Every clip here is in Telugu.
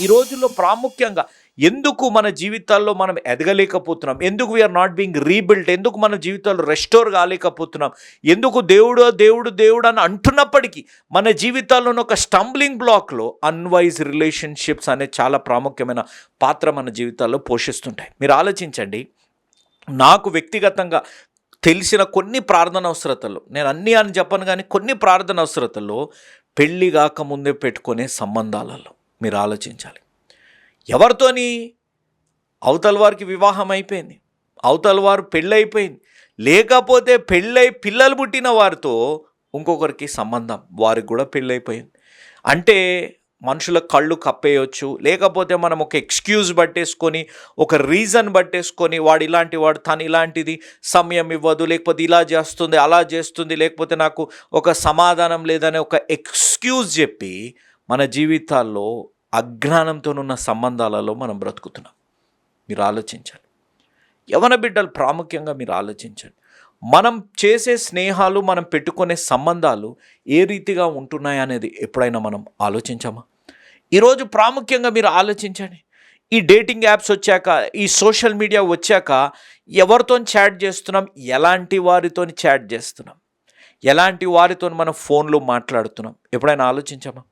ఈ రోజుల్లో ప్రాముఖ్యంగా ఎందుకు మన జీవితాల్లో మనం ఎదగలేకపోతున్నాం? ఎందుకు వీఆర్ నాట్ బీయింగ్ రీబిల్ట్ ఎందుకు మన జీవితాల్లో రెస్టోర్ కాలేకపోతున్నాం? ఎందుకు దేవుడు దేవుడు దేవుడు అని అంటున్నప్పటికీ మన జీవితాల్లోని ఒక స్టంబ్లింగ్ బ్లాక్లో అన్వైజ్ రిలేషన్షిప్స్ అనే చాలా ప్రాముఖ్యమైన పాత్ర మన జీవితాల్లో పోషిస్తుంటాయి. మీరు ఆలోచించండి. నాకు వ్యక్తిగతంగా తెలిసిన కొన్ని ప్రార్థన అవసరతలు నేను అన్నీ అని చెప్పను కానీ కొన్ని ప్రార్థన అవసరతలు పెళ్ళి కాకముందే పెట్టుకునే సంబంధాలలో మీరు ఆలోచించాలి. ఎవరితోని అవతల వారికి వివాహం అయిపోయింది. అవతల వారు పెళ్ళైపోయింది లేకపోతే పెళ్ళై పిల్లలు పుట్టిన వారితో ఇంకొకరికి సంబంధం వారికి కూడా పెళ్ళైపోయింది అంటే మనుషుల కళ్ళు కప్పేయచ్చు. లేకపోతే మనం ఒక ఎక్స్క్యూజ్ పట్టేసుకొని ఒక రీజన్ పట్టేసుకొని వాడు ఇలాంటి వాడు తను ఇలాంటిది సమయం ఇవ్వదు లేకపోతే ఇలా చేస్తుంది అలా చేస్తుంది లేకపోతే నాకు ఒక సమాధానం లేదనే ఒక ఎక్స్క్యూజ్ చెప్పి మన జీవితాల్లో అజ్ఞానంతోనున్న సంబంధాలలో మనం బ్రతుకుతున్నాం. మీరు ఆలోచించాలి. యవన బిడ్డలు ప్రాముఖ్యంగా మీరు ఆలోచించండి. మనం చేసే స్నేహాలు మనం పెట్టుకునే సంబంధాలు ఏ రీతిగా ఉంటున్నాయనేది ఎప్పుడైనా మనం ఆలోచించామా? ఈరోజు ప్రాముఖ్యంగా మీరు ఆలోచించండి. ఈ డేటింగ్ యాప్స్ వచ్చాక ఈ సోషల్ మీడియా వచ్చాక ఎవరితో చాట్ చేస్తున్నాం? ఎలాంటి వారితో చాట్ చేస్తున్నాం? ఎలాంటి వారితో మనం ఫోన్లో మాట్లాడుతున్నాం? ఎప్పుడైనా ఆలోచించామా?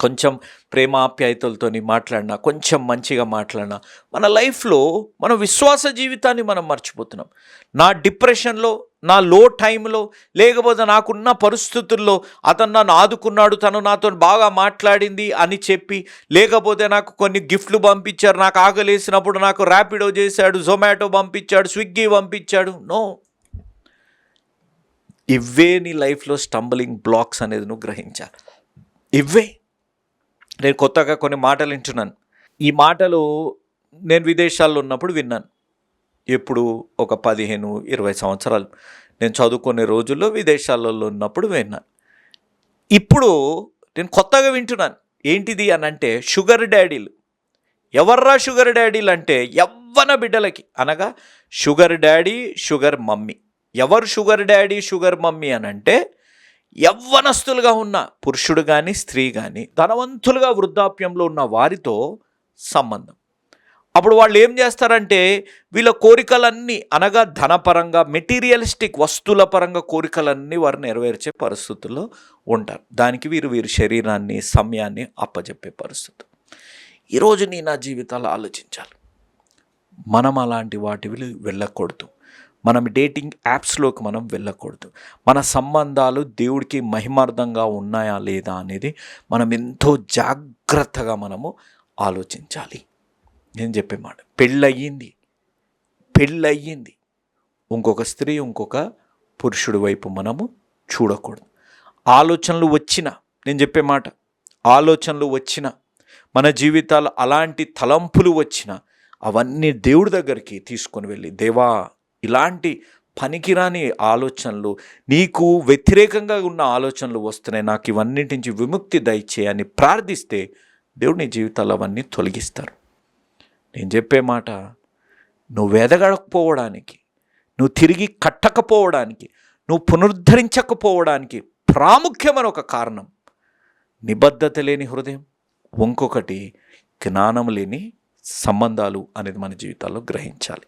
కొంచెం ప్రేమాప్యాయతలతోని మాట్లాడినా కొంచెం మంచిగా మాట్లాడినా మన లైఫ్లో మన విశ్వాస జీవితాన్ని మనం మర్చిపోతున్నాం. నా డిప్రెషన్లో నా లో టైంలో లేకపోతే నాకున్న పరిస్థితుల్లో అతను నన్ను ఆదుకున్నాడు తను నాతో బాగా మాట్లాడింది అని చెప్పి లేకపోతే నాకు కొన్ని గిఫ్ట్లు పంపించారు నాకు ఆకలేసినప్పుడు నాకు ర్యాపిడో చేశాడు జొమాటో పంపించాడు స్విగ్గీ పంపించాడు. నో. ఇవే నీ లైఫ్లో స్టంబలింగ్ బ్లాక్స్ అనేది నువ్వు గ్రహించాలి. ఇవే నేను కొత్తగా కొన్ని మాటలు వింటున్నాను. ఈ మాటలు నేను విదేశాల్లో ఉన్నప్పుడు విన్నాను. ఎప్పుడు ఒక పదిహేను ఇరవై సంవత్సరాలు. నేను చదువుకునే రోజుల్లో విదేశాలలో ఉన్నప్పుడు విన్నాను. ఇప్పుడు నేను కొత్తగా వింటున్నాను. ఏంటిది అని అంటే షుగర్ డాడీలు. ఎవర్రా షుగర్ డాడీలు అంటే ఎవ్వన బిడ్డలకి. అనగా షుగర్ డాడీ షుగర్ మమ్మీ. ఎవరు షుగర్ డాడీ షుగర్ మమ్మీ అని అంటే యవ్వనస్తులుగా ఉన్న పురుషుడు కానీ స్త్రీ కానీ ధనవంతులుగా వృద్ధాప్యంలో ఉన్న వారితో సంబంధం. అప్పుడు వాళ్ళు ఏం చేస్తారంటే వీళ్ళ కోరికలన్నీ అనగా ధనపరంగా మెటీరియలిస్టిక్ వస్తువుల పరంగా కోరికలన్నీ వారు నెరవేర్చే పరిస్థితుల్లో ఉంటారు. దానికి వీరు వీరి శరీరాన్ని సమయాన్ని అప్పజెప్పే పరిస్థితి. ఈరోజు నీ నా జీవితాలు ఆలోచించాలి. మనం అలాంటి వాటి వెళ్ళకూడదు. మనం డేటింగ్ యాప్స్లోకి మనం వెళ్ళకూడదు. మన సంబంధాలు దేవుడికి మహిమార్థంగా ఉన్నాయా లేదా అనేది మనం ఎంతో జాగ్రత్తగా మనము ఆలోచించాలి. నేను చెప్పే మాట పెళ్ళయ్యింది పెళ్ళయ్యింది ఇంకొక స్త్రీ ఇంకొక పురుషుడి వైపు మనము చూడకూడదు. ఆలోచనలు వచ్చిన నేను చెప్పే మాట ఆలోచనలు వచ్చిన మన జీవితాలు అలాంటి తలంపులు వచ్చిన అవన్నీ దేవుడి దగ్గరికి తీసుకొని వెళ్ళి దేవా ఇలాంటి పనికిరాని ఆలోచనలు నీకు వ్యతిరేకంగా ఉన్న ఆలోచనలు వస్తున్నాయి నాకు ఇవన్నిటి నుంచి విముక్తి దయచేయని ప్రార్థిస్తే దేవుడు నీ జీవితాలు అవన్నీ తొలగిస్తారు. నేను చెప్పే మాట నువ్వు ఎదగడకపోవడానికి నువ్వు తిరిగి కట్టకపోవడానికి నువ్వు పునరుద్ధరించకపోవడానికి ప్రాముఖ్యమైన ఒక కారణం నిబద్ధత లేని హృదయం ఇంకొకటి జ్ఞానం లేని సంబంధాలు అనేది మన జీవితాల్లో గ్రహించాలి.